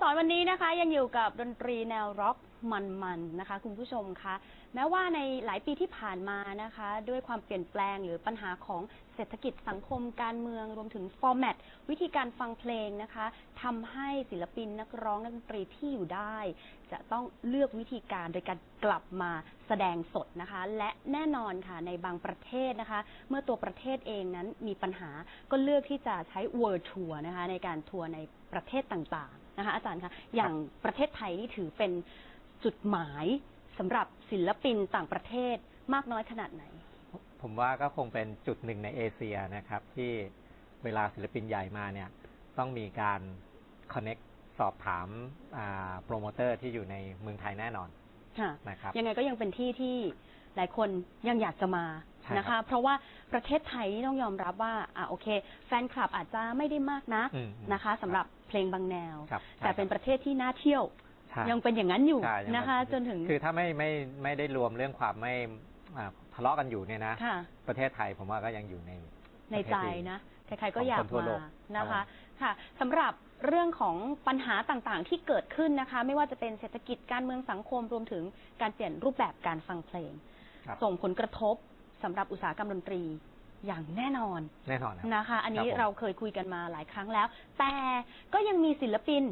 สรวันนี้นะคะ ยังอยู่กับดนตรีแนวร็อกมันๆนะคะ คุณผู้ชมคะแม้ว่าในหลายปีที่ผ่านมานะคะ ด้วยความเปลี่ยนแปลงหรือปัญหาของเศรษฐกิจสังคมการเมือง รวมถึงฟอร์แมตวิธีการฟังเพลงนะคะทำให้ศิลปินนักร้องนักดนตรีที่อยู่ได้ จะต้องเลือกวิธีการโดยการกลับมาแสดงสดนะคะ และแน่นอนค่ะในบางประเทศนะคะ เมื่อตัวประเทศเองนั้นมีปัญหาก็เลือกที่จะใช้ World Tour นะคะ ในการทัวร์ใน ประเทศต่างๆนะคะอาจารย์คะอย่างประเทศไทยนี่ถือเป็นจุดหมายสำหรับศิลปินต่างประเทศมากน้อยขนาดไหน ผมว่าก็คงเป็นจุดหนึ่งในเอเชียนะครับ ที่เวลาศิลปินใหญ่มาเนี่ยต้องมีการ connect สอบถามโปรโมเตอร์ที่อยู่ในเมืองไทยแน่นอนค่ะนะครับยังไงก็ยังเป็นที่ที่หลายคนยังอยากจะมา ใช่นะครัคะบเพราะว่าประเทศไทยนี่ต้องยอมรับว่าอ่าโอเค แฟนคลับอาจจะไม่ได้มากนักอืมนะคะสำหรับเพลงบางแนว ครับใช่แต่เป็นประเทศที่น่าเที่ยว ใช่ยังเป็นอย่างนั้นอยู่ใช่ยังนะคะเป็จนถึงคือถ้าไม่ไม่ไม่ได้รวมเรื่องความไม่อ่าทะเลาะกันอยู่เนี่ยนะค่ะ ประเทศไทยผมว่าก็ยังอยู่ใน ในใจนะใครๆก็อยากของคนทั่วมาโลกนะครัคะบค่ะสำหรับเรื่องของปัญหาต่างๆที่เกิดขึ้นนะคะ ไม่ว่าจะเป็นเศรษฐกิจการเมืองสังคมรวมถึงการเปลี่ยนรูปแบบการฟังเพลง ครับ ส่งผลกระทบ สำหรับอุตสาหกรรมดนตรีอย่างแน่นอนแน่นอนครับนะคะ อันนี้ครับผมเราเคยคุยกันมาหลายครั้งแล้ว แต่ก็ยังมีศิลปิน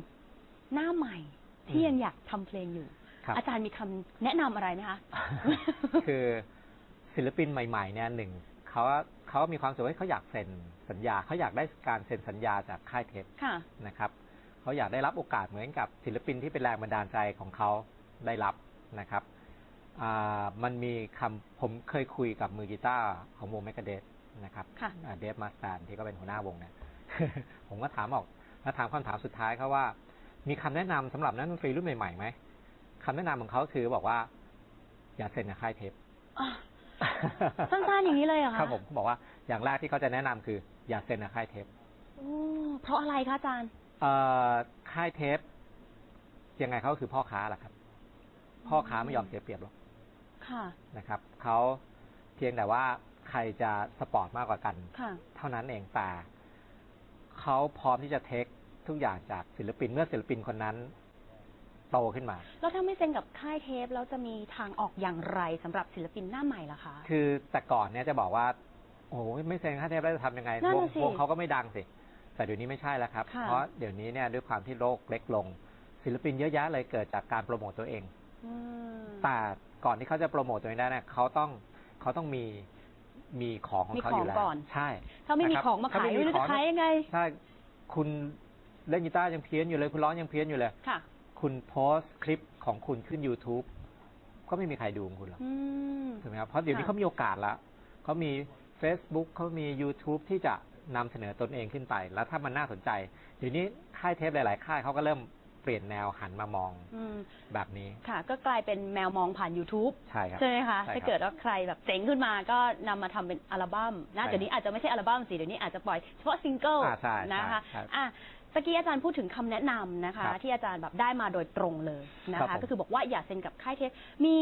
หน้าใหม่ที่ยังอยากทำเพลงอยู่ครับอาจารย์มีคำแนะนำอะไรไหมคะ คือศิลปินใหม่ๆเนี่ยหนึ่งเขาเขามีความรู้สึกว่าเขาอยากเซ็นสัญญาเขาอยากได้การเซ็นสัญญาจากค่ายเทปค่ะนะครับเขาอยากได้รับโอกาสเหมือนกับศิลปินที่เป็นแรงบันดาลใจของเขาได้รับนะครับอ่า มันมีคำผมเคยคุยกับมือกีตาร์ของวงแมกกาเดสนะครับค่ะเดฟมาสตานที่ก็เป็นหัวหน้าวงเนี่ยผมก็ถามออกแล้วถามคำถามสุดท้ายเขาว่า มีคำแนะนำสำหรับนักดนตรีรุ่นใหม่ๆไหมคำแนะนำของเขาคือบอกว่า อย่าเซ็นกับค่ายเทปอะสั้นๆอย่างนี้เลยเหรอคะครับผมเขาบอกว่าอย่างแรกที่เขาจะแนะนำคือ อย่าเซ็นกับค่ายเทปโอ้เพราะอะไรคะอาจารย์เอ่อค่ายเทปยังไงเขาก็คือพ่อค้าแหละครับ พ่อค้าไม่ยอมเสียเปรียบหรอกค่ะ นะครับเขาเพียงแต่ว่าใครจะสปอร์ตมากกว่ากันค่ะเท่านั้นเองแต่เขาพร้อมที่จะเทคทุกอย่างจากศิลปินเมื่อศิลปินคนนั้นโตขึ้นมา แล้วถ้าไม่เซ็นกับค่ายเทปแล้วจะมีทางออกอย่างไรสำหรับศิลปินหน้าใหม่ล่ะคะ คือแต่ก่อนเนี่ยจะบอกว่า โอ้โหไม่เซ็นค่าเทปแล้วจะทำยังไงนั่นวงน่ะสิวงเขาก็ไม่ดังสิ แต่เดี๋ยวนี้ไม่ใช่แล้วครับค่ะเพราะเดี๋ยวนี้เนี่ยด้วยความที่โลกเล็กลง ศิลปินเยอะแยะเลยเกิดจากการโปรโมตตัวเองอืมแต่ ก่อนที่เขาจะโปรโมตตัวเองได้เนี่ยเขาต้องเขาต้องมีมีของของเขาอยู่แล้วมีของก่อน ใช่ถ้าไม่มีนะครับของมาถ้าขายไม่มีไม่รู้ขอจะงขายยังไง ใช่คุณเล่นกีตาร์ยังเพี้ยนอยู่เลย คุณร้องยังเพี้ยนอยู่เลย ค่ะ คุณโพสต์คลิปของคุณขึ้น YouTube ก็ไม่มีใครดูของคุณหรอกอืม ถูกไหมครับเพราะเดี๋ยวนี้ค่ะ เขามีโอกาสแล้วเขามี Facebook เขามี YouTube ที่จะนำเสนอตนเองขึ้นไป แล้วถ้ามันน่าสนใจเดี๋ยวนี้ค่ายเทปหลาย ๆ ค่ายเขาก็เริ่มเปลี่ยนแนวหันมามองอืมแบบนี้ ค่ะ ก็กลายเป็นแมวมองผ่าน YouTube ใช่ครับใช่ไหมคะใช่ครับถ้าเกิดว่าใครแบบเจ๋งขึ้นมาก็นำมาทำเป็นอัลบั้มนะใช่เดี๋ยวนี้อาจจะไม่ใช่อัลบั้มสิเดี๋ยวนี้อาจจะปล่อยเฉพาะซิงเกิลอ่าใช่นะคะใช่ใช่ อะ ตะกี้อาจารย์พูดถึงคำแนะนำนะคะ ครับที่อาจารย์แบบได้มาโดยตรงเลยนะครัคะ บผม ก็คือบอกว่าอย่าเซ็นกับค่ายเทปมี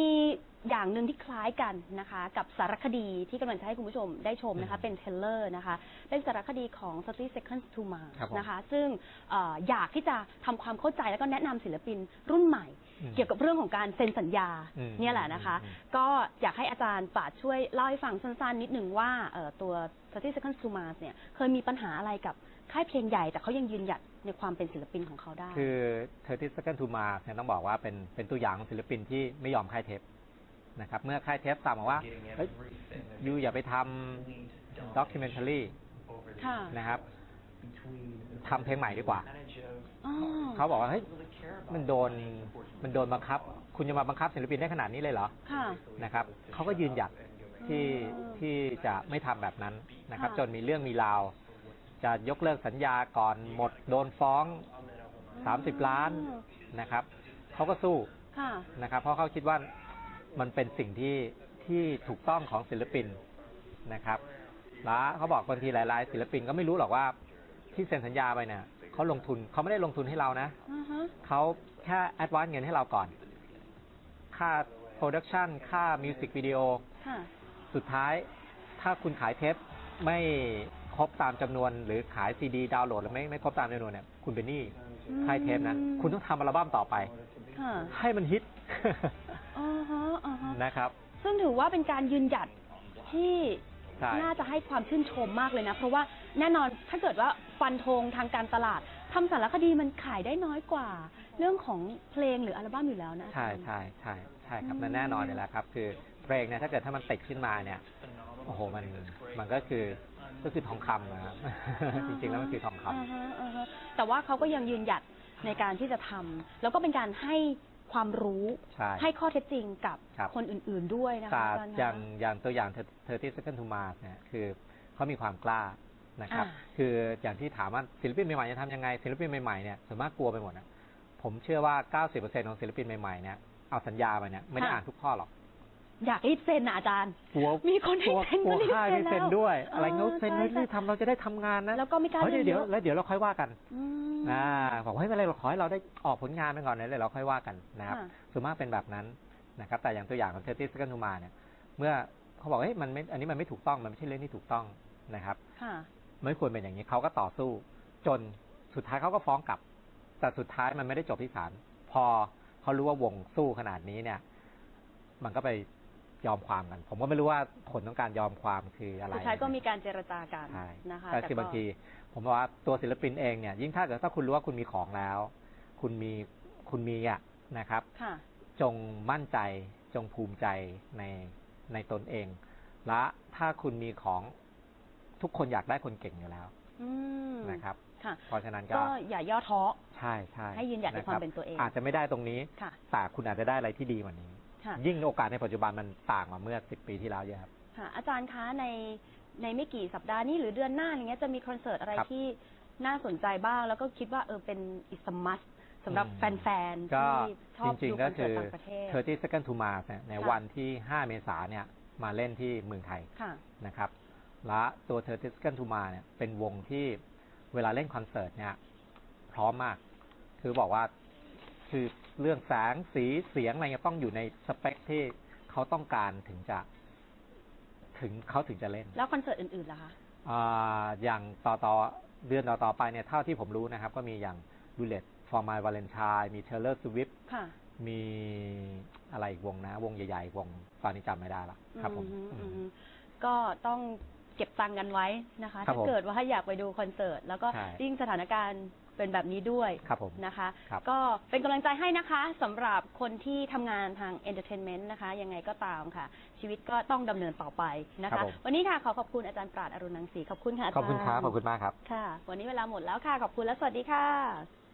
อย่างหนึ่งที่คล้ายกันนะคะ กับสารคดีที่กำลังจะให้คุณผู้ชมได้ชมนะคะ เป็นเทรลเลอร์นะคะ เป็นสารคดีของ 30 Seconds to Mars ครับผมนะคะ ซึ่งเอ่ออยากที่จะทำความเข้าใจแล้วก็แนะนำศิลปินรุ่นใหม่ อืมเกี่ยวกับเรื่องของการเซ็นสัญญาอืมเนี่ยแหละนะคะ อืม ก็อยากให้อาจารย์ปราดช่วยเล่าให้ฟังสั้นๆ นิดหนึ่งว่าเอ่อตัว30 Seconds to Mars เนี่ยเคยมีปัญหาอะไรกับ ค่ายเพลงใหญ่แต่เขายังยืนหยัดในความเป็นศิลปินของเขาได้ คือเทอร์ติสกันทูมาเนี่ยต้องบอกว่าเป็นเป็นตัวอย่างของศิลปินที่ไม่ยอมค่ายเทปนะครับ เมื่อค่ายเทปสั่งมาว่าเฮ้ยยูอย่าไปทำด็อกิเมนท a รีค่ะนะครับทำเพลงใหม่ดีกว่าอ๋อเขาบอกว่าเฮ้ยมันโดนมันโดนบังคับ คุณจะมาบังคับศิลปินได้ขนาดนี้เลยเหรอค่ะนะครับเขาก็ยืนหยัดที่อืมที่จะไม่ทำแบบนั้นนะครับค่ะจนมีเรื่องมีราว จะยกเลิกสัญญาก่อนหมดโดนฟ้อง 30 ล้านนะครับเขาก็สู้ค่ะนะครับ เพราะเขาคิดว่ามันเป็นสิ่งที่ที่ถูกต้องของศิลปินนะครับ แล้วเขาบอกบางทีหลาย ๆ ศิลปินก็ไม่รู้หรอกว่าที่เซ็นสัญญาไปเนี่ยเขาลงทุนเขาไม่ได้ลงทุนให้เรานะอือฮะเขาแค่แอดวานซ์เงินให้เราก่อน ค่าโปรดักชันค่ามิวสิกวิดีโอค่ะสุดท้ายถ้าคุณขายเทปไม่ ครบตามจำนวน หรือขายซีดีดาวน์โหลดแล้วไม่ไม่ครบตามจำนวนเนี่ยคุณเป็นหนี้ค่ายเทปนะ คุณต้องทำอัลบั้มต่อไป ค่ะให้มันฮิตอ่าฮะอ่าฮะนะครับ ซึ่งถือว่าเป็นการยืนหยัดที่ใช่ น่าจะให้ความชื่นชมมากเลยนะ เพราะว่าแน่นอนถ้าเกิดว่าฟันธงทางการตลาดทำสารคดีมันขายได้น้อยกว่า เรื่องของเพลงหรืออัลบั้มอยู่แล้วนะใช่ใช่ใช่ใช่ครับอืมนั่นแน่นอนอยู่แล้วครับ คือเพลงเนี่ยถ้าเกิดถ้ามันติดขึ้นมาเนี่ย โอ้โหมันมันก็คือ ก็คือทองคำนะครับ จริงๆแล้วมันคือทองคำาฮะอ่าฮะแต่ว่าเขาก็ยังยืนหยัดในการที่จะทำแล้วก็เป็นการให้ความรู้ใช่ให้ข้อเท็จจริงกับครับ คนอื่นๆด้วยนะคะแต่อาจารย์คะ อย่างอย่างตัวอย่างเธอที่ second to Mars เนี่ยคือเขามีความกล้านะครับ อ่า คืออย่างที่ถามว่าศิลปินใหม่ๆจะทำยังไงศิลปินใหม่ๆเนี่ยส่วนมากกลัวไปหมดนะผมเชื่อว่า 90%ของศิลปินใหม่ๆเนี่ยเอาสัญญาไปเนี่ยไม่ได้อ่านทุกข้อหรอก อยากรีบเซ็นนะอาจารย์กลัวมีคนให้กลัวเซ็นกลัวก็รีบค่ายเซ็ไม่นเซ็นแล้ว ด้วย อะไรเออเงี้ยเซ็นใช่ไว้รีบใช่ทำเราจะได้ทำงานนะแล้วก็ไม่กล้าเฮ้ยเซ็นเดี๋ยวเยอะ แล้วเดี๋ยวเราค่อยว่ากันอืม อ่าบอกว่าเฮ้ยไม่เป็นไรเราขอให้เราได้ออกผลงานไปก่อนเลยเราค่อยว่ากันนะครับค่ะ ส่วนมากเป็นแบบนั้นนะครับ แต่อย่างตัวอย่างของเทอร์ตี้สกันทูมาเนี่ย เมื่อเขาบอกเฮ้ยมันไม่อันนี้มันไม่ถูกต้องมันไม่ใช่เรื่องที่ถูกต้องนะครับ ค่ะ ไม่ควรเป็นอย่างนี้เขาก็ต่อสู้ จนสุดท้ายเขาก็ฟ้องกลับ แต่สุดท้ายมันไม่ได้จบที่ศาลพอเขารู้ว่าวงสู้ขนาดนี้เนี่ย มันก็ไป ยอมความกัน ผมก็ไม่รู้ว่าผลของการยอมความคืออะไรสุดท้ายก็มีการเจรจากันใช่นะคะแต่คืก็อบางที ผมบอกว่าตัวศิลปินเองเนี่ย ยิ่งถ้าเกิดถ้าคุณรู้ว่าคุณมีของแล้ว คุณมีคุณมีอะนะครับค่ะจงมั่นใจจงภูมิใจในในตนเอง และถ้าคุณมีของทุกคนอยากได้คนเก่งอยู่แล้วอืมนะครับค่ะเพราะฉะนั้นก็ก็อย่าย่อท้อใช่ใช่ให้ยืนหยัดในความะรับเป็นตัวเอง อาจจะไม่ได้ตรงนี้ค่ะแต่คุณอาจจะได้อะไรที่ดีกว่านี้ ค่ะ ยิ่งโอกาสในปัจจุบันมันต่างกว่าเมื่อสิบปีที่แล้วเยอะครับ ค่ะอาจารย์คะในในไม่กี่สัปดาห์นี้หรือเดือนหน้าอย่างเงี้ยจะมีคอนเสิร์ตอะไรครับที่น่าสนใจบ้าง แล้วก็คิดว่าเออเป็นอิสมัสสำหรับอืม แฟนๆก็ที่ชอบจริงดูๆคก็อนเสิคืร์ตอ ต่างประเทศ 30 Second to Mars เนี่ยในค่ะ วันที่ 5 เมษายนเนี่ยมาเล่นที่เมืองไทยค่ะ นะครับ และตัวเธอ Second to Mars เนี่ยเป็นวงที่เวลาเล่นคอนเสิร์ตเนี่ยพร้อมมาก คือบอกว่า คือเรื่องแสงสีเสียงอะไรเงี้ยต้องอยู่ในสเปคที่เขาต้องการถึงจะ ถึงเขาถึงจะเล่น แล้วคอนเสิร์ตอื่นๆล่ะคะอ่าอย่างต่อต่อเดือนต่อต่อไปเนี่ยเท่าที่ผมรู้นะครับ ก็มีอย่าง Bullet for My Valentine มี Taylor Swift ค่ะ มีอะไรอีกวงนะ วงใหญ่ๆ วงตอนนี้จำไม่ได้ละครับผม อืมอือืมมอืมก็ต้องเก็บตังค์กันไว้นะคะ ครับถ้าผมเกิดว่าอยากไปดูคอนเสิร์ต แล้วก็ใช่ ยิ่งสถานการณ์ เป็นแบบนี้ด้วยครับผมนะคะ ครับ ก็เป็นกำลังใจให้นะคะสำหรับคนที่ทำงานทางเอนเตอร์เทนเมนต์นะคะ ยังไงก็ตามค่ะ ชีวิตก็ต้องดำเนินต่อไปนะครัคะ บผม วันนี้ค่ะขอขอบคุณอาจารย์ปราดอรุณนังสีขอบคุณค่ะาจาขอบคุณครับย์ขอบคุณมากครับ ค่ะ วันนี้เวลาหมดแล้วค่ะ ขอบคุณและสวัสดีค่ะ Mm-hmm.